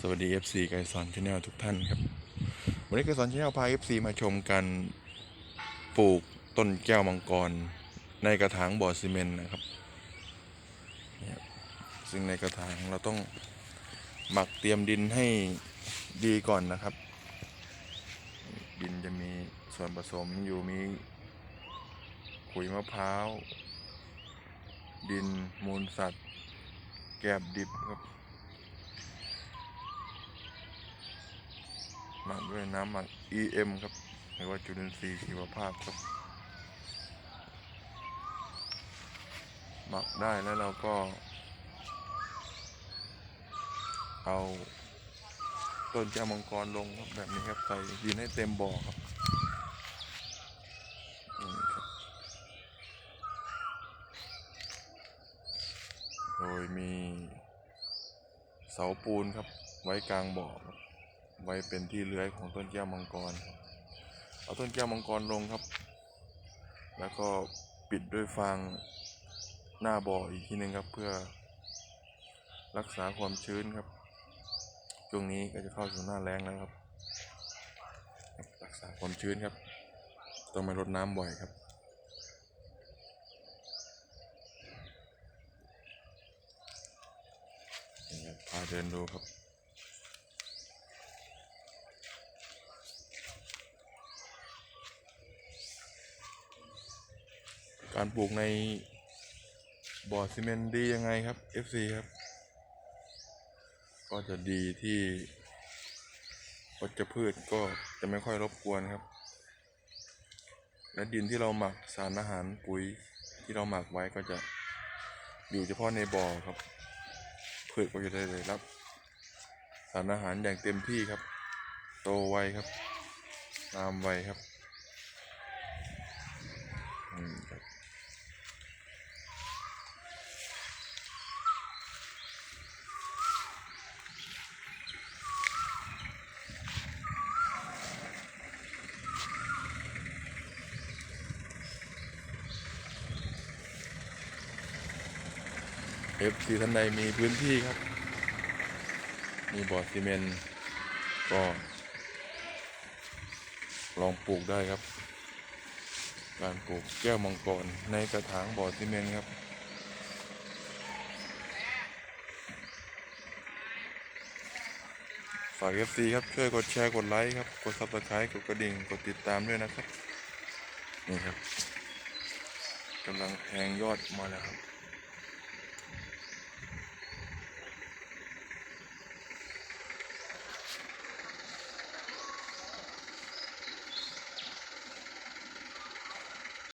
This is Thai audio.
สวัสดี FC ไกสอนชาแนลทุกท่านครับ วันนี้ไกสอนชาแนลพา FC มาชมการปลูกต้นแก้วมังกร ในกระถางบ่อซีเมนต์นะครับเนี่ยครับ ซึ่งในกระถางเราต้องหมักเตรียมดินให้ดีก่อนนะครับ ดินจะมีส่วนผสมอยู่มีขุยมะพร้าว ดินมูลสัตว์ แกบดิบครับ มักด้วยน้ำหมัก EM ครับ หรือว่าจุลินทรีย์ชีวภาพครับ หมักได้แล้วเราก็ เอาต้นแก้วมังกรลงครับแบบนี้ครับ ใส่ดินให้เต็มบ่อครับนี่ครับโดยมีเสาปูนครับไว้กลางบ่อครับ ไว้เป็นที่เลื้อยของต้นแก้วมังกร เอาต้นแก้วมังกรลงครับ แล้วก็ปิดด้วยฟางหน้าบ่ออีกทีหนึงครับเพื่อ รักษาความชื้นครับ ช่วงนี้ก็จะเข้าสู่หน้าแล้งแล้วครับ รักษาความชื้นครับ ต้องไม่รดน้ำบ่อยครับนี่ครับพาเดินดูครับ การปลูกในบ่อซีเมนต์ดียังไงครับ FC ครับ ก็จะดีที่วัชพืชก็จะไม่ค่อยรบกวนครับ และดินที่เราหมักสารอาหารปุ๋ยที่เราหมักไว้ก็จะอยู่เฉพาะในบ่อครับ พืชก็จะได้รับ สารอาหารอย่างเต็มที่ครับ โตไวครับงามไวครับอืมครับ ฟซีท่านใดมีพื้นที่ครับ มีบ่อซีเมนต์ก็ ลองปลูกได้ครับ การปลูกแก้วมังกรในกระถางบ่อซีเมนต์ครับ ฝาก FC ครับ ช่วยกดแชร์กดไลค์ครับ กด Subscribe กดกระดิ่งกดติดตามด้วยนะครับ นี่ครับกำลังแทงยอดมาแล้วครับ